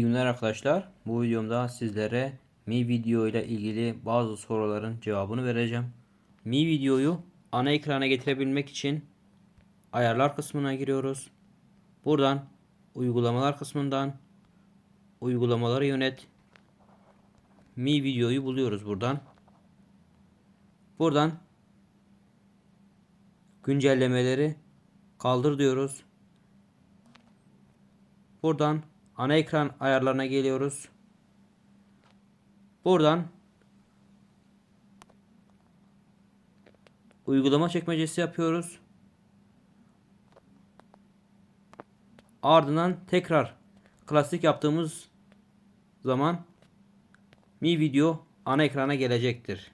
günler arkadaşlar. Bu videomda sizlere Mi Video ile ilgili bazı soruların cevabını vereceğim. Mi Video'yu ana ekrana getirebilmek için ayarlar kısmına giriyoruz. Buradan uygulamalar kısmından uygulamaları yönet. Mi Video'yu buluyoruz buradan. Buradan güncellemeleri kaldır diyoruz. Buradan ana ekran ayarlarına geliyoruz. Buradan uygulama çekmecesi yapıyoruz. Ardından tekrar klasik yaptığımız zaman Mi Video ana ekrana gelecektir.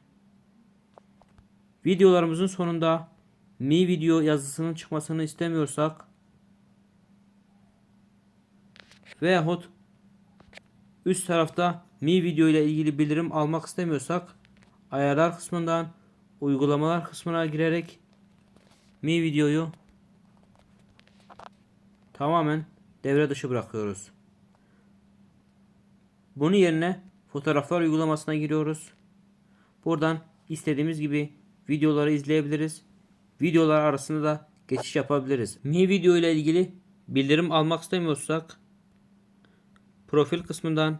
Videolarımızın sonunda Mi Video yazısının çıkmasını istemiyorsak veyahut üst tarafta Mi Video ile ilgili bildirim almak istemiyorsak ayarlar kısmından uygulamalar kısmına girerek Mi Video'yu tamamen devre dışı bırakıyoruz. Bunun yerine fotoğraflar uygulamasına giriyoruz. Buradan istediğimiz gibi videoları izleyebiliriz. Videolar arasında da geçiş yapabiliriz. Mi Video ile ilgili bildirim almak istemiyorsak profil kısmından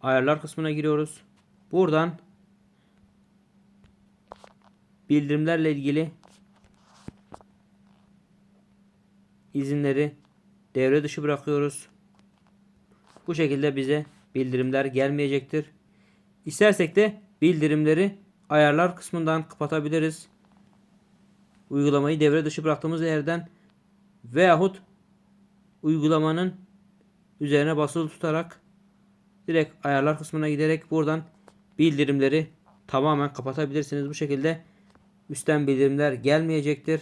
ayarlar kısmına giriyoruz. Buradan bildirimlerle ilgili izinleri devre dışı bırakıyoruz. Bu şekilde bize bildirimler gelmeyecektir. İstersek de bildirimleri ayarlar kısmından kapatabiliriz. Uygulamayı devre dışı bıraktığımız yerden veyahut uygulamanın üzerine basılı tutarak direkt ayarlar kısmına giderek buradan bildirimleri tamamen kapatabilirsiniz. Bu şekilde üstten bildirimler gelmeyecektir.